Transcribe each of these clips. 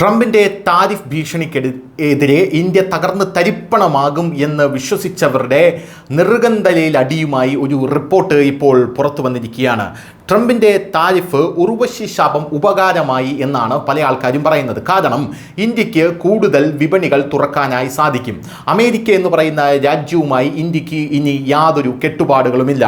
ട്രംപിന്റെ tariff ഭീഷണിക്കെതിരെ India തകർന്ന് തരിപ്പണമാകും എന്ന് വിശ്വസിച്ചവരുടെ നിർഗന്ധലയിൽ അടിയുമായി ഒരു റിപ്പോർട്ട് ഇപ്പോൾ പുറത്തു വന്നിരിക്കുകയാണ് ട്രംപിന്റെ താരിഫ് ഉർവശി ശാപം ഉപകാരമായി എന്നാണ് പല ആൾക്കാരും പറയുന്നത്. കാരണം ഇന്ത്യയ്ക്ക് കൂടുതൽ വിപണികൾ തുറക്കാനായി സാധിക്കും. അമേരിക്ക എന്ന് പറയുന്ന രാജ്യവുമായി ഇന്ത്യയ്ക്ക് ഇനി യാതൊരു കെട്ടുപാടുകളുമില്ല.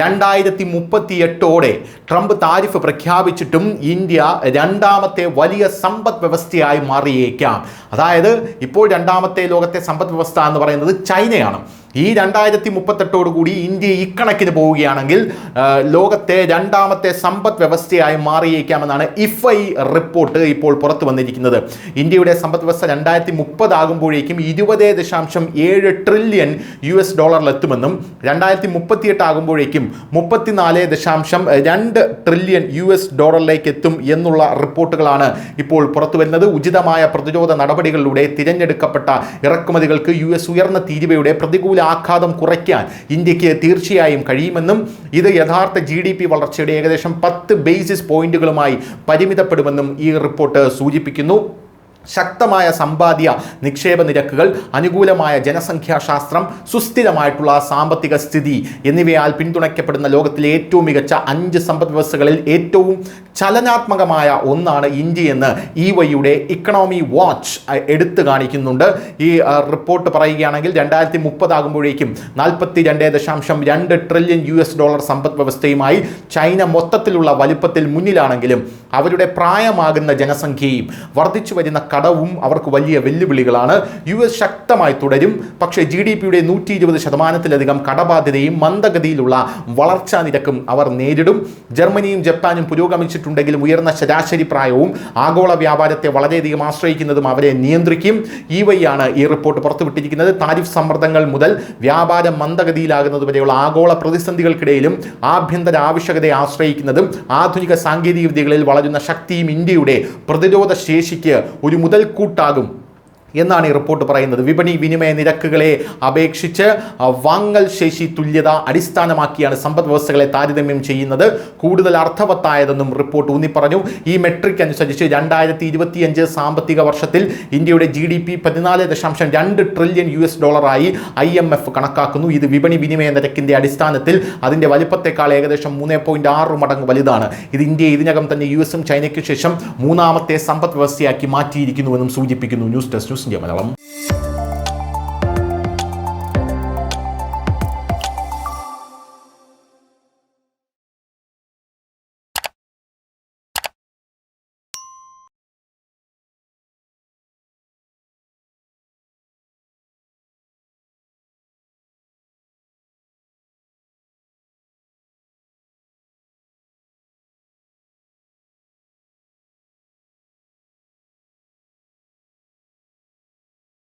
രണ്ടായിരത്തി മുപ്പത്തി എട്ടോടെ ട്രംപ് താരിഫ് പ്രഖ്യാപിച്ചിട്ടും ഇന്ത്യ രണ്ടാമത്തെ വലിയ സമ്പദ് വ്യവസ്ഥയായി മാറിയേക്കാം. അതായത് ഇപ്പോൾ രണ്ടാമത്തെ ലോകത്തെ സമ്പദ് വ്യവസ്ഥ എന്ന് പറയുന്നത് ചൈനയാണ്. ഈ രണ്ടായിരത്തി മുപ്പത്തെട്ടോട് കൂടി ഇന്ത്യ ഇക്കണക്കിന് പോവുകയാണെങ്കിൽ ലോകത്തെ രണ്ടാമത്തെ സമ്പദ് വ്യവസ്ഥയായി മാറിയേക്കാമെന്നാണ് ഇഫ്ഐ റിപ്പോർട്ട് ഇപ്പോൾ പുറത്തു വന്നിരിക്കുന്നത്. ഇന്ത്യയുടെ സമ്പദ് വ്യവസ്ഥ രണ്ടായിരത്തി മുപ്പതാകുമ്പോഴേക്കും ഇരുപത് ദശാംശം ഏഴ് ട്രില്യൺ യു എസ് ഡോളറിലെത്തുമെന്നും രണ്ടായിരത്തി മുപ്പത്തിയെട്ട് ആകുമ്പോഴേക്കും മുപ്പത്തിനാല് ദശാംശം രണ്ട് ട്രില്യൺ യു എസ് ഡോളറിലേക്ക് എത്തും എന്നുള്ള റിപ്പോർട്ടുകളാണ് ഇപ്പോൾ പുറത്തു വരുന്നത്. ഉചിതമായ പ്രതിരോധ നടപടികളിലൂടെ തിരഞ്ഞെടുക്കപ്പെട്ട ഇറക്കുമതികൾക്ക് യു എസ് ഉയർന്ന തീരുവയുടെ പ്രതികൂല ആഘാതം കുറയ്ക്കാൻ ഇന്ത്യയ്ക്ക് തീർച്ചയായും കഴിയുമെന്നും ഇത് യഥാർത്ഥ ജി ഡി പി വളർച്ചയുടെ ഏകദേശം പത്ത് ബേസിസ് പോയിന്റുകളുമായി പരിമിതപ്പെടുമെന്നും ഈ റിപ്പോർട്ട് സൂചിപ്പിക്കുന്നു. ശക്തമായ സമ്പാദ്യ നിക്ഷേപ നിരക്കുകൾ അനുകൂലമായ ജനസംഖ്യാശാസ്ത്രം സുസ്ഥിരമായിട്ടുള്ള സാമ്പത്തിക സ്ഥിതി എന്നിവയാൽ പിന്തുണയ്ക്കപ്പെടുന്ന ലോകത്തിലെ ഏറ്റവും മികച്ച അഞ്ച് സമ്പദ് വ്യവസ്ഥകളിൽ ഏറ്റവും ചലനാത്മകമായ ഒന്നാണ് ഇന്ത്യയെന്ന് ഇ വൈയുടെ ഇക്കണോമി വാച്ച് എടുത്തു കാണിക്കുന്നുണ്ട്. ഈ റിപ്പോർട്ട് പറയുകയാണെങ്കിൽ രണ്ടായിരത്തി മുപ്പതാകുമ്പോഴേക്കും നാൽപ്പത്തി രണ്ട് ദശാംശം രണ്ട് ട്രില്യൺ യു എസ് ഡോളർ സമ്പദ് വ്യവസ്ഥയുമായി ചൈന മൊത്തത്തിലുള്ള വലുപ്പത്തിൽ മുന്നിലാണെങ്കിലും അവരുടെ പ്രായമാകുന്ന ജനസംഖ്യയും വർദ്ധിച്ചു വരുന്ന കടവും അവർക്ക് വലിയ വെല്ലുവിളികളാണ്. യു എസ് ശക്തമായി തുടരും. പക്ഷേ ജി ഡി പിയുടെ നൂറ്റി ഇരുപത് ശതമാനത്തിലധികം കടബാധ്യതയും മന്ദഗതിയിലുള്ള വളർച്ചാ നിരക്കും അവർ നേരിടും. ജർമ്മനിയും ജപ്പാനും പുരോഗമിച്ചിട്ടുണ്ടെങ്കിലും ഉയർന്ന ശരാശരി പ്രായവും ആഗോള വ്യാപാരത്തെ വളരെയധികം ആശ്രയിക്കുന്നതും അവരെ നിയന്ത്രിക്കും. ഈ വഴിയാണ് ഈ റിപ്പോർട്ട് പുറത്തുവിട്ടിരിക്കുന്നത്. താരിഫ് സമ്മർദ്ദങ്ങൾ മുതൽ വ്യാപാര മന്ദഗതിയിലാകുന്നത് വരെയുള്ള ആഗോള പ്രതിസന്ധികൾക്കിടയിലും ആഭ്യന്തര ആവശ്യകതയെ ആശ്രയിക്കുന്നതും ആധുനിക സാങ്കേതിക വിദ്യകളിൽ വളരുന്ന ശക്തിയും ഇന്ത്യയുടെ പ്രതിരോധ ശേഷിക്ക് ഒരു മുതൽക്കൂട്ടാകും. എന്നാണ് ഈ റിപ്പോർട്ട് പറയുന്നത്. വിപണി വിനിമയ നിരക്കുകളെ അപേക്ഷിച്ച് വാങ്ങൽ ശേഷി തുല്യത അടിസ്ഥാനമാക്കിയാണ് സമ്പദ് വ്യവസ്ഥകളെ താരതമ്യം ചെയ്യുന്നത്. കൂടുതൽ അർത്ഥവത്തായതെന്നും റിപ്പോർട്ട് ഊന്നിപ്പറഞ്ഞു. ഈ മെട്രിക് അനുസരിച്ച് രണ്ടായിരത്തി ഇരുപത്തിയഞ്ച് സാമ്പത്തിക വർഷത്തിൽ ഇന്ത്യയുടെ ജി ഡി പി പതിനാല് ദശാംശം രണ്ട് ട്രില്യൺ യു എസ് ഡോളറായി ഐ എം എഫ് കണക്കാക്കുന്നു. ഇത് വിപണി വിനിമയ നിരക്കിന്റെ അടിസ്ഥാനത്തിൽ അതിന്റെ വലിപ്പത്തെക്കാൾ ഏകദേശം മൂന്ന് പോയിന്റ് ആറ് മടങ്ങ് വലുതാണ്. ഇത് ഇന്ത്യ ഇതിനകം തന്നെ യു എസും ചൈനയ്ക്ക് ശേഷം മൂന്നാമത്തെ സമ്പദ് വ്യവസ്ഥയാക്കി മാറ്റിയിരിക്കുന്നുവെന്നും സൂചിപ്പിക്കുന്നു. News desk news India Malayalam